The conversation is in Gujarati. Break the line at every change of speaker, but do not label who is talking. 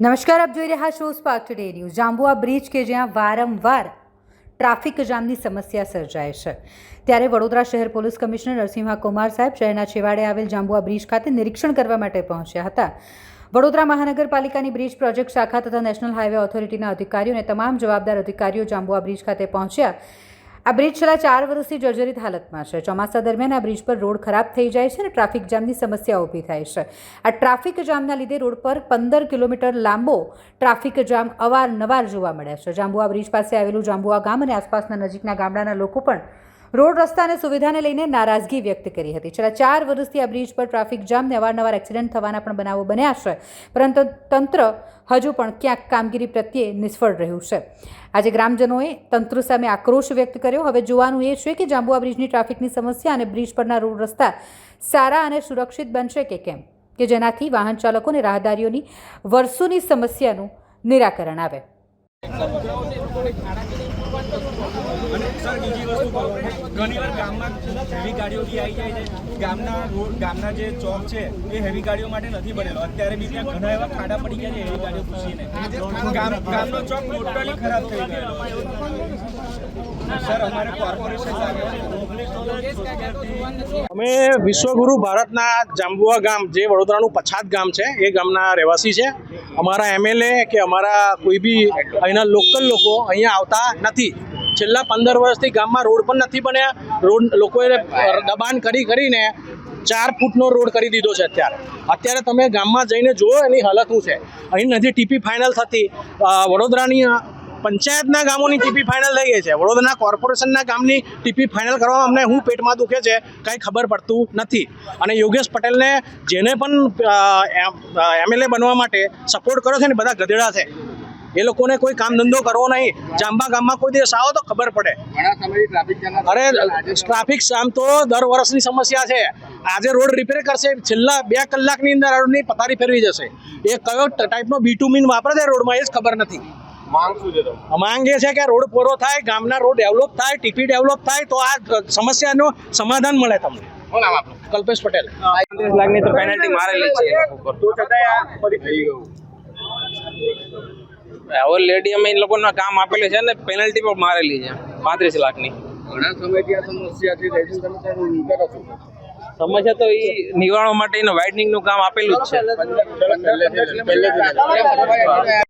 નમસ્કાર, આપ જોઈ રહ્યા છો spark today news Jambua bridge કે જ્યાં વારંવાર ટ્રાફિક જામની સમસ્યા સર્જાય છે. ત્યારે વડોદરા શહેર પોલીસ કમિશનર નરસિંહા કુમાર સાહેબ શહેરના છેવાડે આવેલ જાંબુઆ બ્રિજ ખાતે નિરીક્ષણ કરવા માટે પહોંચ્યા હતા. વડોદરા મહાનગરપાલિકાની બ્રિજ પ્રોજેક્ટ શાખા તથા નેશનલ હાઈવે ઓથોરિટીના અધિકારીઓ અને તમામ જવાબદાર અધિકારીઓ જાંબુઆ બ્રિજ ખાતે પહોંચ્યા. આ બ્રિજ છેલ્લા ચાર વર્ષથી જર્જરિત હાલતમાં છે. ચોમાસા દરમિયાન આ બ્રિજ પર રોડ ખરાબ થઈ જાય છે અને ટ્રાફિક જામની સમસ્યા ઊભી થાય છે. આ ટ્રાફિક જામના લીધે રોડ પર પંદર કિલોમીટર લાંબો ટ્રાફિક જામ અવારનવાર જોવા મળે છે. જાંબુઆ બ્રિજ પાસે આવેલું જાંબુઆ ગામ અને આસપાસના નજીકના ગામડાના લોકો પણ રોડ રસ્તા અને સુવિધાને લઈને નારાજગી વ્યક્ત કરી હતી. છેલ્લા ચાર વર્ષથી આ બ્રિજ પર ટ્રાફિક જામને અવારનવાર એક્સિડન્ટ થવાના પણ બનાવો બન્યા છે. પરંતુ તંત્ર હજુ પણ ક્યાંક કામગીરી પ્રત્યે નિષ્ફળ રહ્યું છે. આજે ગ્રામજનોએ તંત્ર સામે આક્રોશ વ્યક્ત કર્યો. હવે જોવાનું એ છે કે જાંબુઆ બ્રિજની ટ્રાફિકની સમસ્યા અને બ્રિજ પરના રોડ રસ્તા સારા અને સુરક્ષિત બનશે કે કેમ? કે જેનાથી વાહન ચાલકો અને રાહદારીઓની વર્ષોની સમસ્યાનું નિરાકરણ આવે.
સર, બીજી વસ્તુ ઘણીવાર ગામમાં હેવી ગાડીઓ બી આવી જાય છે. ગામના રોડ, ગામના જે ચોક છે, એ હેવી ગાડીઓ માટે નથી બનેલો. અત્યારે બી ત્યાં ઘણા એવા ખાડા પડી ગયા છે હેવી ગાડીઓ ઘૂસીને. ગામનો ચોક ટોટલી ખરાબ થઈ ગયો.
અમે વિશ્વગુરુ ભારતના જાંબુઆ ગામ, જે વડોદરાનું પછાત ગામ છે, એ ગામના રહેવાસી છે. અમારા એમએલએ કે અમારા કોઈ બી અહીંના લોકલ લોકો અહીંયા આવતા નથી. છેલ્લા પંદર વર્ષથી ગામમાં રોડ પણ નથી બન્યા. રોડ, લોકોએ દબાણ કરી કરીને ચાર ફૂટનો રોડ કરી દીધો છે અત્યારે. અત્યારે તમે ગામમાં જઈને જુઓ એની હાલત શું છે. અહીં નથી, ટીપી ફાઇનલ થતી. વડોદરાની પંચાયતના ગામોની ટીપી ફાઇનલ થઈ ગઈ છે. વડોદરાના કોર્પોરેશનના ગામની ટીપી ફાઇનલ કરવામાં અમને હું પેટમાં દુખે છે કંઈ ખબર પડતું નથી. અને યોગેશ પટેલને જેને પણ એમએલએ બનવા માટે સપોર્ટ કર્યો છે ને બધા ગધેડા છે. એ લોકોને કોઈ કામ ધંધો કરવો નહીં. જાંબા ગામમાં કોઈ દિવસ આવો તો ખબર પડે. અરે ટ્રાફિક આમ તો દર વર્ષની સમસ્યા છે. આજે રોડ રિપેર કરશે. છેલ્લા બે કલાકની અંદર રોડની પથારી ફેરવી જશે. એ કયો ટાઈપનો બીટુમીન વાપરે છે રોડમાં એ જ ખબર નથી. માંગ એ છે કે રોડ પૂરો થાય ગામના રોડ ડેવલપ થાય ટીપી ડેવલપ થાય તો આ સમસ્યાનું સમાધાન મળે તમને. કલ્પેશ પટેલ.
પાંત્રીસ લાખની તો પેનલ્ટી મારેલી છે. ઓલરેડી અમે એ લોકોના કામ આપેલું છે ને પેનલ્ટી પણ મારેલી છે. પાંત્રીસ લાખની.
ઘણા સમયથી આ સમસ્યા છે તમે કરો છો.
સમસ્યા તો એ નિવારવા માટે એનું વાઇડનિંગનું કામ આપેલું જ છે.